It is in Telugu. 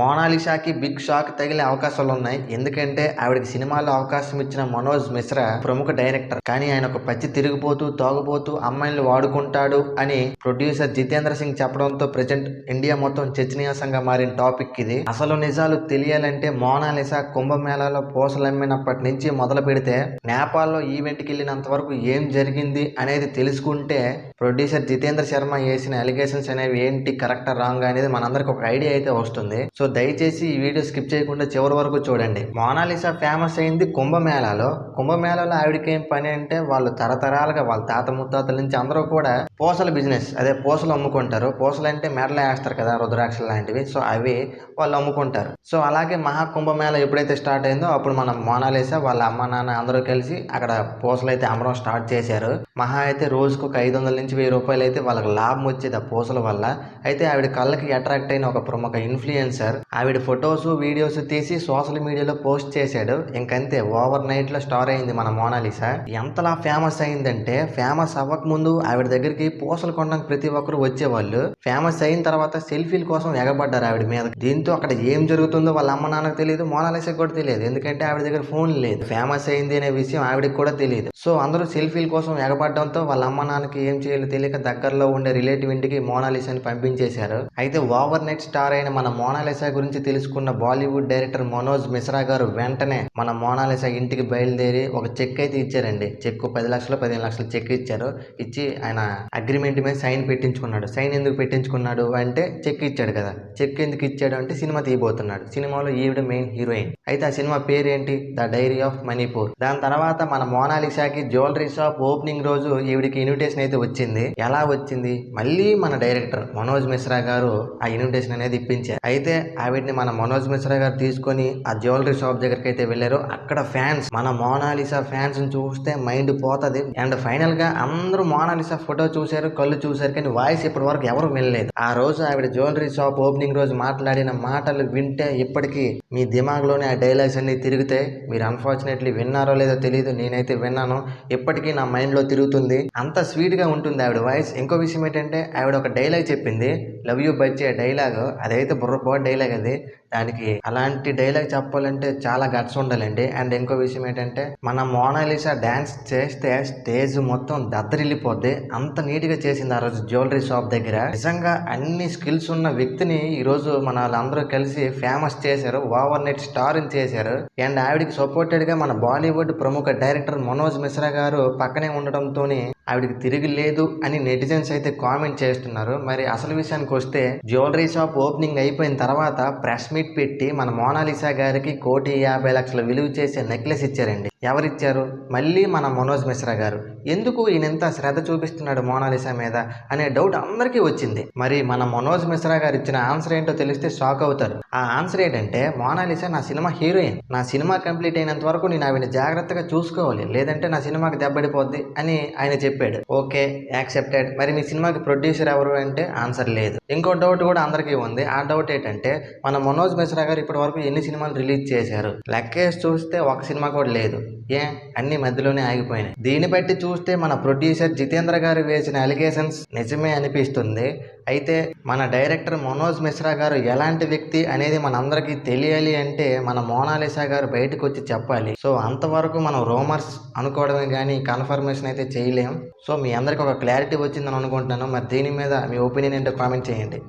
మోనాలిసాకి బిగ్ షాక్ తగిలే అవకాశాలు ఉన్నాయి ఎందుకంటే ఆవిడకి సినిమాలో అవకాశం ఇచ్చిన మనోజ్ మిశ్రా ప్రముఖ డైరెక్టర్. కానీ ఆయన ఒక పచ్చి తిరిగిపోతూ తాగుపోతూ అమ్మాయిలు వాడుకుంటాడు అని ప్రొడ్యూసర్ జితేంద్ర సింగ్ చెప్పడంతో ప్రజెంట్ ఇండియా మొత్తం చర్చనీయాంశంగా మారిన టాపిక్ ఇది. అసలు నిజాలు తెలియాలంటే మోనాలిసా కుంభమేళాలో పూసలు అమ్మినప్పటి నుంచి మొదలు పెడితే నేపాల్లో ఈవెంట్కి వెళ్ళినంత వరకు ఏం జరిగింది అనేది తెలుసుకుంటే ప్రొడ్యూసర్ జితేంద్ర శర్మ వేసిన అలిగేషన్స్ అనేవి ఏంటి కరెక్టా రాంగ్ అనేది మనందరికి ఒక ఐడియా అయితే వస్తుంది. సో దయచేసి ఈ వీడియో స్కిప్ చేయకుండా చివరి వరకు చూడండి. మోనాలిసా ఫేమస్ అయింది కుంభమేళాలో. కుంభమేళాలో ఆవిడకి ఏం పని అంటే వాళ్ళు తరతరాలుగా వాళ్ళ తాత ముత్తాతల నుంచి అందరూ కూడా పూసల బిజినెస్ అదే పూసలు అమ్ముకుంటారు. పూసలు అంటే మెడలు వేస్తారు కదా రుద్రాక్షలు లాంటివి. సో అవి వాళ్ళు అమ్ముకుంటారు. సో అలాగే మహాకుంభమేళ ఎప్పుడైతే స్టార్ట్ అయిందో అప్పుడు మనం మోనాలిసా వాళ్ళ అమ్మ నాన్న అందరూ కలిసి అక్కడ పూసలు అయితే అమ్మడం స్టార్ట్ చేశారు. మహా అయితే రోజుకు ఒక ఐదు వందల నుంచి వెయ్యి రూపాయలు అయితే వాళ్ళకి లాభం వచ్చేది ఆ పూసల వల్ల. అయితే ఆవిడ కళ్ళకి అట్రాక్ట్ అయిన ఒక ప్రముఖ ఇన్ఫ్లుయెన్సర్ ఆవిడ ఫొటోస్ వీడియోస్ తీసి సోషల్ మీడియాలో పోస్ట్ చేశాడు. ఇంకంతే ఓవర్ నైట్లో స్టార్ అయింది మన మోనాలిసా ఎంతలా ఫేమస్ అయిందంటే ఫేమస్ అవ్వక ముందు ఆవిడ దగ్గరికి పూసలు కొనడానికి ప్రతి ఒక్కరు వచ్చేవాళ్ళు. ఫేమస్ అయిన తర్వాత సెల్ఫీల కోసం ఎగబడ్డారు ఆవిడ మీద. దీంతో అక్కడ ఏం జరుగుతుందో వాళ్ళ అమ్మ నాన్నకు తెలియదు మోనాలిసా కూడా తెలియదు. ఎందుకంటే ఆవిడ దగ్గర ఫోన్ లేదు. ఫేమస్ అయింది అనే విషయం ఆవిడకి కూడా తెలియదు. సో అందరూ సెల్ఫీల కోసం ఎగబడడంతో వాళ్ళ అమ్మ నాన్నకి ఏం చేయాలో తెలియక దగ్గరలో ఉండే రిలేటివ్ ఇంటికి మోనాలిసాని పంపించేశారు. అయితే ఓవర్ నైట్ స్టార్ అయిన మన మోనాలిసా గురించి తెలుసుకున్న బాలీవుడ్ డైరెక్టర్ మనోజ్ మిశ్రా గారు వెంటనే మన మోనాలిసా ఇంటికి బయలుదేరి ఒక చెక్ అయితే ఇచ్చారండి. చెక్ పది లక్షలు పదిహేను లక్షలు చెక్ ఇచ్చారు. ఇచ్చి ఆయన అగ్రిమెంట్ మీద సైన్ పెట్టించుకున్నాడు. సైన్ ఎందుకు పెట్టించుకున్నాడు అంటే చెక్ ఇచ్చాడు కదా. చెక్ ఎందుకు ఇచ్చాడు అంటే సినిమా తీయబోతున్నాడు. సినిమాలో ఈవిడ మెయిన్ హీరోయిన్. అయితే ఆ సినిమా పేరు ఏంటి ద డైరీ ఆఫ్ మణిపూర్. దాని తర్వాత మన మోనాలిసాకి జ్యువెలరీ షాప్ ఓపెనింగ్ రోజు ఈవిడికి ఇన్విటేషన్ అయితే వచ్చింది. ఎలా వచ్చింది? మళ్ళీ మన డైరెక్టర్ మనోజ్ మిశ్రా గారు ఆ ఇన్విటేషన్ అనేది ఇప్పించారు. అయితే ఆవిడ్ని మన మనోజ్ మిశ్రా గారు తీసుకొని ఆ జ్యువెలరీ షాప్ దగ్గరికి అయితే వెళ్ళారు. అక్కడ ఫ్యాన్స్ మన మోనాలిసా ఫ్యాన్స్ చూస్తే మైండ్ పోతది. అండ్ ఫైనల్గా అందరూ మోనాలిసా ఫోటో చూశారు కళ్ళు చూశారు కానీ వాయిస్ ఇప్పటి వరకు ఎవరు వినలేదు. ఆ రోజు ఆవిడ జ్యువెలరీ షాప్ ఓపెనింగ్ రోజు మాట్లాడిన మాటలు వింటే ఇప్పటికీ మీ దిమాగ్లోనే ఆ డైలాగ్స్ అన్ని తిరిగితే మీరు అన్ఫార్చునేట్లీ విన్నారో లేదో తెలియదు నేనైతే విన్నాను. ఇప్పటికీ నా మైండ్లో తిరుగుతుంది. అంత స్వీట్గా ఉంటుంది ఆవిడ వాయిస్. ఇంకో విషయం ఏంటంటే ఆవిడ ఒక డైలాగ్ చెప్పింది. లవ్ యూ బచ్చే డైలాగ్. అదైతే బుర్రపో డైలాగ్ అది దానికి అలాంటి డైలాగ్ చెప్పాలంటే చాలా గట్స్ ఉండాలండి. అండ్ ఇంకో విషయం ఏంటంటే మన మోనాలిసా డ్యాన్స్ చేస్తే స్టేజ్ మొత్తం దద్దరిల్లిపోద్ది. అంత నీట్గా చేసింది ఆ రోజు జ్యువెలరీ షాప్ దగ్గర. నిజంగా అన్ని స్కిల్స్ ఉన్న వ్యక్తిని ఈ రోజు మన వాళ్ళందరూ కలిసి ఫేమస్ చేశారు. ఓవర్ నైట్ స్టార్ చేశారు. అండ్ ఆవిడకి సపోర్టెడ్గా మన బాలీవుడ్ ప్రముఖ డైరెక్టర్ మనోజ్ మిశ్రా గారు పక్కనే ఉండడంతోని ఆవిడకి తిరిగి లేదు అని నెటిజన్స్ అయితే కామెంట్ చేస్తున్నారు. మరి అసలు విషయానికి వస్తే జ్యువెలరీ షాప్ ఓపెనింగ్ అయిపోయిన తర్వాత ప్రెస్ మీట్ పెట్టి మన మోనాలిసా గారికి కోటి యాభై లక్షల విలువ చేసే నెక్లెస్ ఇచ్చారండి. ఎవరిచ్చారు? మళ్ళీ మన మనోజ్ మిశ్రా గారు. ఎందుకు ఈయనంత శ్రద్ధ చూపిస్తున్నాడు మోనాలిసా మీద? అనే డౌట్ అందరికీ వచ్చింది. మరి మన మనోజ్ మిశ్రా గారు ఇచ్చిన ఆన్సర్ ఏంటో తెలిస్తే షాక్ అవుతారు. ఆ ఆన్సర్ ఏంటంటే మోనాలిసా నా సినిమా హీరోయిన్. నా సినిమా కంప్లీట్ అయినంత వరకు నేను ఆవిడ జాగ్రత్తగా చూసుకోవాలి. లేదంటే నా సినిమాకి దెబ్బడిపోద్ది అని ఆయన చెప్పాడు. Okay accepted. మరి మీ సినిమాకి ప్రొడ్యూసర్ ఎవరు అంటే ఆన్సర్ లేదు. ఇంకో డౌట్ కూడా అందరికీ ఉంది. ఆ డౌట్ ఏంటంటే మన మనోజ్ మిశ్రా గారు ఇప్పటి వరకు ఎన్ని సినిమాలు రిలీజ్ చేశారు? లెక్కేసి చూస్తే ఒక సినిమా కూడా లేదు. ఏ? అన్ని మధ్యలోనే ఆగిపోయినాయి. దీన్ని బట్టి చూస్తే మన ప్రొడ్యూసర్ జితేంద్ర గారు వేసిన అలిగేషన్స్ నిజమే అనిపిస్తుంది. అయితే మన డైరెక్టర్ మనోజ్ మిశ్రా గారు ఎలాంటి వ్యక్తి అని అనేది మనందరికీ తెలియాలి అంటే మన మోనాలిసా గారు బయటకు వచ్చి చెప్పాలి. సో అంతవరకు మనం రోమర్స్ అనుకోవడమే కానీ కన్ఫర్మేషన్ అయితే చేయలేం. సో మీ అందరికి ఒక క్లారిటీ వచ్చిందని అనుకుంటున్నాను. మరి దీని మీద మీ ఒపీనియన్ ఏంటో కామెంట్ చేయండి.